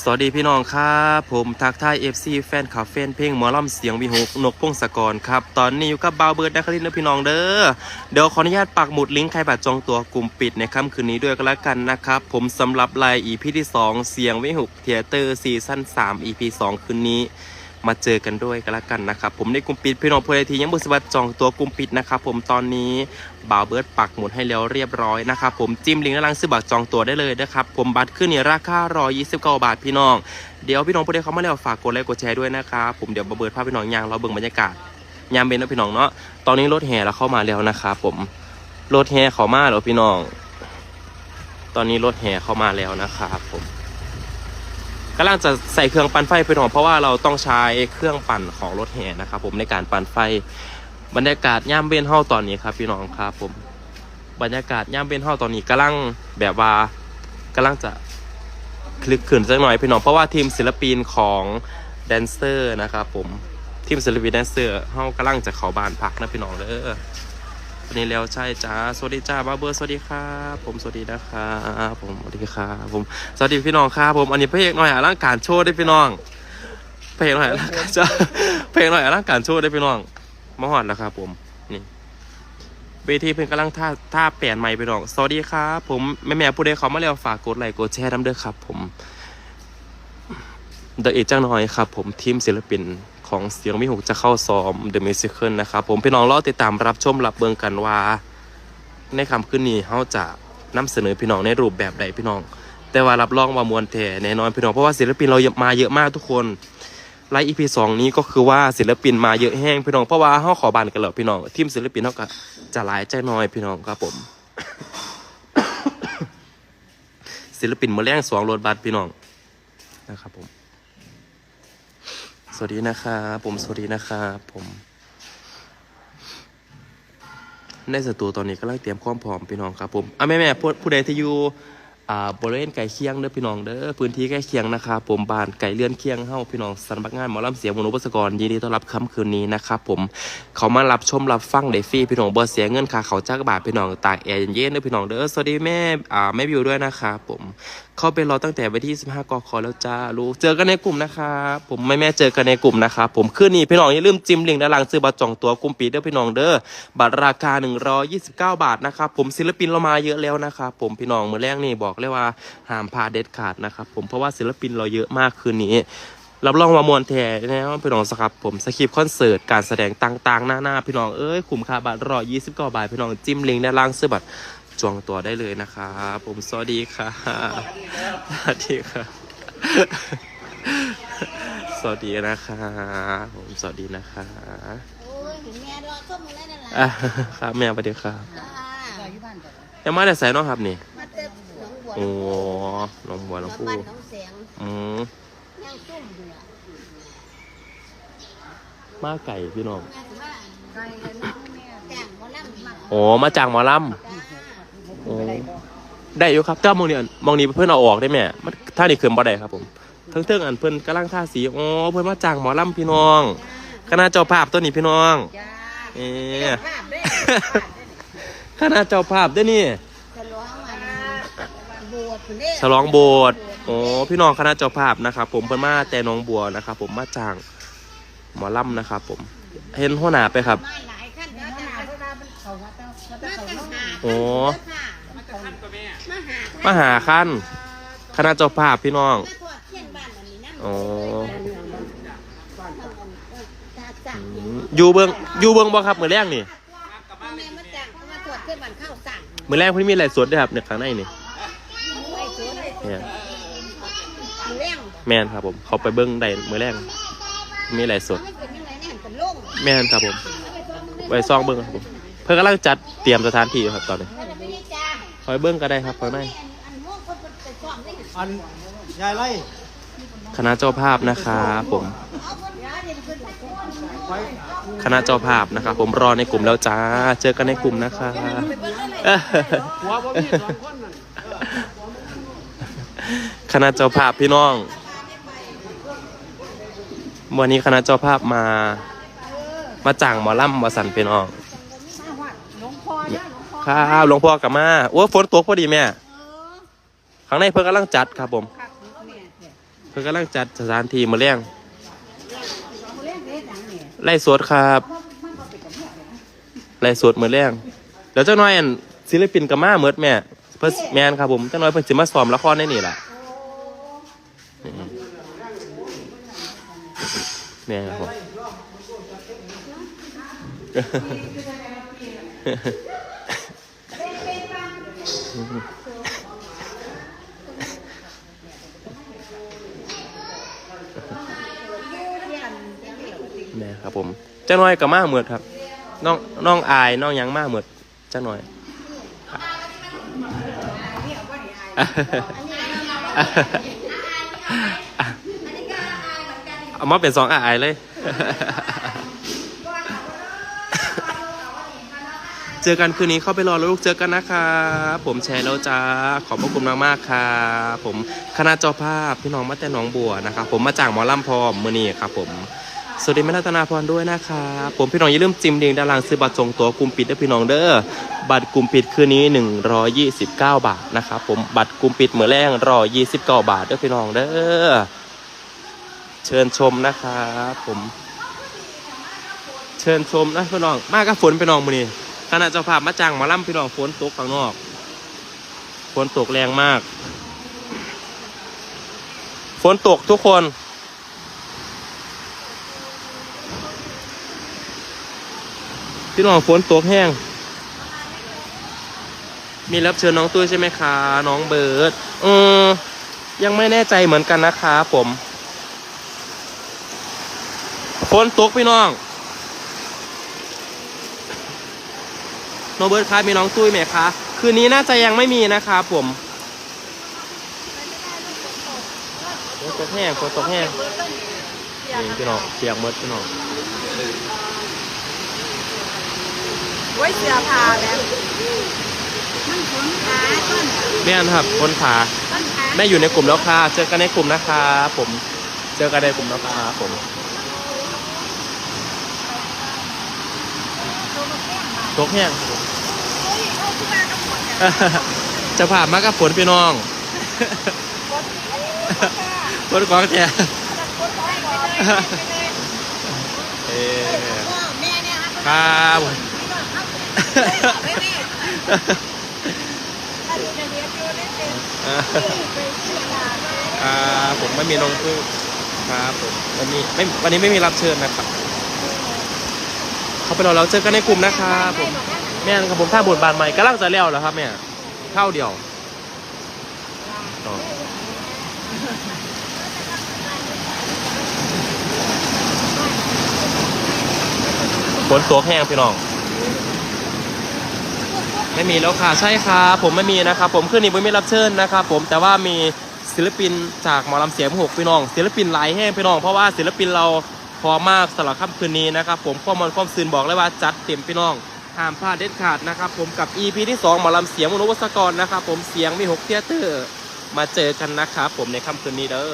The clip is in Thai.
สวัสดีพี่น้องครับผมทักทายเอฟซีแฟนคลับแฟนเพลงหมอล่ำเสียงวิหกนกพงศกรครับ ตอนนี้อยู่กับบาวเบิร์ดนักลินทร์นะพี่น้องเด้อเดี๋ยวขออนุญาตปักหมุดลิงก์ใครบัตรจองตัวกลุ่มปิดในค่ำคืนนี้ด้วยกันละกันนะครับ ผมสำหรับไลน์ EP ที่ 2 เสียงวิหกเทเตอร์ซีซั่น3 EP 2 คืนนี้ มาเจอกันด้วยกันละกันนะครับผมในกลุ่มปิดพี่น้องเพื่อนทียังบุษบัตจองตัวกลุ่มปิดนะครับผมตอนนี้บ่าวเบิร์ดปักหมุดให้แล้วเรียบร้อยนะครับผมจิ้มลิงก์ด้านล่างซื้อบัตรจองตัวได้เลยนะครับผมบัตรขึ้นเนี่ยราคา129 บาทพี่น้อง เดี๋ยวพี่น้องผู้ใดเขามาแล้วฝากกดไลค์กดแชร์ด้วยนะครับผมเดี๋ยวบ่าวเบิร์ดพาพี่น้องยางเราเบิ่งบรรยากาศยามเบนนะพี่น้องเนาะตอนนี้รถแห่เราเข้ามาแล้วนะครับผมรถแห่เข้ามาแล้วพี่น้อง ตอนนี้รถแห่เข้ามาแล้วนะครับผม กำลังจะใส่เครื่องปั่นไฟไปหน่อเพราะว่าเราต้องใช้เครื่องปั่นของรถแห่นะครับ ผมในการปั่นไฟบรรยากาศย่ามเบนเฮาตอนนี้ครับพี่น้องครับผมบรรยากาศย่ามเบนเฮาตอนนี้กำลังแบบว่ากำลังจะคลึกขึ้นสักหน่อยพี่น้องเพราะว่าทีมศิลปินของแดนเซอร์นะครับผมทีมศิลปินแดนเซอร์เฮากำลังจะเข้าบ้านพักนะพี่น้องเด้อ วันนี้แล้วใช่จ้าสวัสดีจ้าบาเบอร์สวัสดีครับผมสวัสดีนะครับผมสวัสดีครับผมสวัสดีพี่น้องครับผมอันนี้พระเอกหน่อยอลังการโชว์ได้พี่น้องเพระเอกหน่อยอลังการโชว์พระเอกหน่อยอลังการโชว์ได้พี่น้องมาหอดแล้วครับผมนี่เวทีเพิ่งกำลังท่าท่าเปลี่ยนใหม่พี่น้องสวัสดีครับผมแม่แม่ผู้ใดเขามาแล้วฝากกดไลค์กดแชร์น้ำเด้อครับผมเดอะเอจังน้อยครับ ผมทีมศิลปิน ของเสียงมิหกจะเข้าซ้อม The Musical นะครับ ผมพี่น้องรอติดตามรับชมรับเบิงกันว่า ในคำขึ้นนี้เขาจะนำเสนอพี่น้องในรูปแบบใดพี่น้อง แต่ว่ารับรองว่ามวลแท้แน่นอนพี่น้องเพราะว่าศิลปินเรามาเยอะมากทุกคนไลฟ์อีพีสองนี้ก็คือว่าศิลปินมาเยอะแห้งพี่น้องเพราะว่าเขาขอบานกันแล้วพี่น้องทีมศิลปินเขาก็จะหลายใจน้อยพี่น้องครับผม ศิลปินมาแรงสองรถบัสพี่น้องนะครับผม สวัสดีนะครับผมสวัสดีนะครับผมในสตูตอนนี้กำลังเตรียมความพร้อมพี่น้องครับผมอะแม่แม่ผู้ผู้ใดที่อยู่อ่าบริเวณไก่เคียงเด้อพี่น้องเด้อพื้นที่ใกล้เคียงนะครับผมบ้านไก่เลื่อนเคียงเฮ้าพี่น้องสันบักงานหมอลำเสียงมนุษย์ปสกรยินดีต้อนรับค่ำคืนนี้นะครับผมเขามารับชมรับฟังได้ฟรีพี่น้องเบ่เสียเงินค่าเขาจักบาทพี่น้องตากแอร์เย็นๆเด้อพี่น้องเด้อสวัสดีแม่อ่าแม่บิวด้วยนะครับผมเข้าไปรอตั้งแต่วันที่ 15กคแล้วจ้าลูกเจอกันในกลุ่มนะครับผมแม่แม่เจอกันในกลุ่มนะครับผมคืนนี้พี่น้องอย่าลืมจิ้มลิงก์ด้านล่างซื้อบัตรจองตัวกลุ่มปีเด้อพี่น้องเด้อบัตรราคา 129 บาทนะครับผมศิลปินเรามาเยอะแล้วนะครับผมพี่น้องมือแรกนี่บอกเลยว่าห้ามพลาดเด็ดขาดนะครับผมเพราะว่าศิลปินเราเยอะมากคืนนี้รับรองว่ามวลแท้แน่นอนพี่น้องสครับผมสคริปต์คอนเสิร์ตการแสดงต่างๆ หน้าๆพี่น้องเอ้ยคุ้มค่าบัตรรอ29บาทพี่น้องจิ้มลิงก์ด้านล่างซื้อบัตร จองตัวได้เลยนะครับผมสวัสดีค่ะสวัสดีค่ะ สวัสดีนะคะผมสวัสดีนะคะโอ้ยแม่รอส้มอะไรนั่นแหละอะครับแม่สวัสดีครับจ้ายังมาแต่ใส่น้องครับนี่มาเต็มหนองบัวโอ้น้องบัวน้องน้ำผู้มันน้องแสงอืมย่างส้มอยู่ละมาไก่พี่น้องแม่ถือว่าไก่เลยน้องแม่แต่งหมอลำมาโอ้มาจากหมอลจ้าำโอ้ได้อยู่ครับเจ้ามองนี่มองนี่เพื่อนเอาออกได้ไหมมันท่านี่คืนบ่ได้ครับผมเทิงเทิงๆอันเพื่อนกำลังท่าสีโอ้เพื่อนมาจากหมอลำพี่น้องคณะเจ้าภาพตัวนี้พี่น้องจ้าเอ๊เจ้าะภาพเด้คณะเจ้าภาพเด้วยนี่ฉลองอันโบสถ์พุ่นเด้ฉลองโบสถ์โอ้พี่น้องคณะเจ้าภาพนะครับผมเพิ่นมาแต่หน้องบัวนะครับผมมาจากหมอลำนะครับผมเห็นหัวหน้าไปครับมาหลายขั้นแล้วจ้ามาตั้งหาโอ้มาหา มาหาขั้นคณะเจ้าภาพพี่น้องมาทอดเทียนบ้านอันนี้นะโอ้จ้าจ้าอืมอยู่เบิงอยู่เบิงบ่ครับมือแรกนี่แม่มาจ้างมาทอดเทียนบ้านข้าวสั่งมือแรกเพิ่นมีอะไรสดด้วยครับเนี่ยข้างในนี่ไปสวนเลยเนี่ยเลี้ยงแม่นครับผม เขาไปเบิ้งได้มือแรกมีอะไรสดมันเป็นยังไงเนี่ยเป็นโล่งแม่นครับผมไว้ซองเบิ้งครับผม เพิ่นกำลังจัดเตรียมสถานที่อยู่ครับตอนนี้มันไม่ได้จ้าคอยเบิ้งก็ได้ครับข้างใน อมนี่อันยายไล่คณะเจ้าภาพนะครับผมเอาคนร้ายเดี๋ยวขึ้นมาคนไว้คณะเจ้าภาพนะครับผมรอในกลุ่มแล้วจ้า เจอกันในกลุ่มนะคะเอ้อหัวบ่มีสองคนนั่นคณะเจ้าภาพพี่น้อง วันนี้คณะเจ้าภาพมา มาจ้างหมอลำมาสันพี่น้องมาหวัดหลวงพ่อนะหลวงพ่อ ครับหลวงพ่อกลับมาโอ้ฝนตกพอดีแม่เออ ข้างในเพิ่งกำลังจัดครับผมครับแม่พิ่นกำลังจัดสถานที่มาเลี้ยงเขาเล่นเล่นหนังไล่สดครับไล่สดมือเลี้ยงเดี๋ยวเจ้าน้อยอันศิลปินกับมาเมิดแม่เพิ่นแมนครับผมเจ้าน้อยเพิ่นสิมาซ้อมละครในนี่ล่ะอืมแม่นครับผมแม่ครับ ผมเจ้าน้อยกับมาเหมือดครับน้องน้องอายน้องยังมาเหมือดเจ้าน้อยเอามาเป็นสองอายเลย เจอกันคืนนี้เข้าไปรอแล้วลูกเจอกันนะครับผมแชร์แล้วจ้าขอบพระคุณมากมากๆครับผมคณะเจ้าภาพพี่น้องมาแต่น้องบัวนะครับผมมาจากหมอลำพร้อมมือนี้ครับผม สวัสดีแม่รัตนาพรด้วยนะครับผมพี่น้องอย่าลืมจิ้มเดียงดารางซื้อบัตรจองตั๋วกลุ่มปิดด้วยพี่น้องเด้อบัตรกลุ่มปิดคืนนี้ 129 บาทนะครับผมบัตรกลุ่มปิดเหมือแรงรอ29 บาทด้วยพี่น้องเด้อเชิญชมนะครับผม เชิญชมนะพี่น้องมากับฝนพี่น้องมือนี้คณะเจ้าภาพมาจ้างมาล่ำพี่น้องฝนตกข้างนอกฝนตกแรงมาก ฝนตกทุกคน พี่น้องฝนตกแห้ง มีรับเชิญน้องตุ้ยใช่ไหมคะ น้องเบิร์ดเออยังไม่แน่ใจเหมือนกันนะคะผมฝนตกพี่น้อง น้องเบิร์ดคะมีน้องตุ้ยไหมคะ คืนนี้น่าจะยังไม่มีนะคะผมฝนตกแห้งฝนตกแห้งนี่พี่น้องเปียกหมดพี่น้อง ไว้เสือผ้าแบบมันขนขาต้นแม่นครับคนขาต้นขาแม่อยู่ในกลุ่มแล้วค่ะเจอกันในกลุ่มนะคะผมเจอกันในกลุ่มแล้วค่ะผมตกแห้งจะผ่านมากับฝนพี่น้องฝนของแท้เอ้ครับผมอ่าผมไม่มีน้องพึ่งครับผมวันนี้ไม่วันนี้ไม่มีรับเชิญนะครับ เขาไปรอเราเจอกันในกลุ่มนะครับผมแม่นครับผมท่าบทบาทใหม่กำลังจะแล้วเหรอครับแม่เข้าเดียวอ๋อฝนตกแห้งพี่น้อง ไม่มีแล้วค่ะใช่ครับผมไม่มีนะครับ ผมคืนนี้ผมไม่รับเชิญนะครับผมแต่ว่ามีศิลปินจากหมอลำเสียงหกพี่น้อง ศิลปินหลายแห้งพี่น้อง เพราะว่าศิลปินเราพอมากสำหรับค่ำคืนนี้นะครับ ผมข้อมูลความซื่นบอกเลยว่าจัดเต็มพี่น้องห้ามพลาดเด็ดขาดนะครับ ผมกับ EP ที่2หมอลำเสียงมนุษย์วศกรนะครับ ผมเสียงมีหกเทียเตอร์มาเจอกันนะครับผมในค่ำคืนนี้เด้อ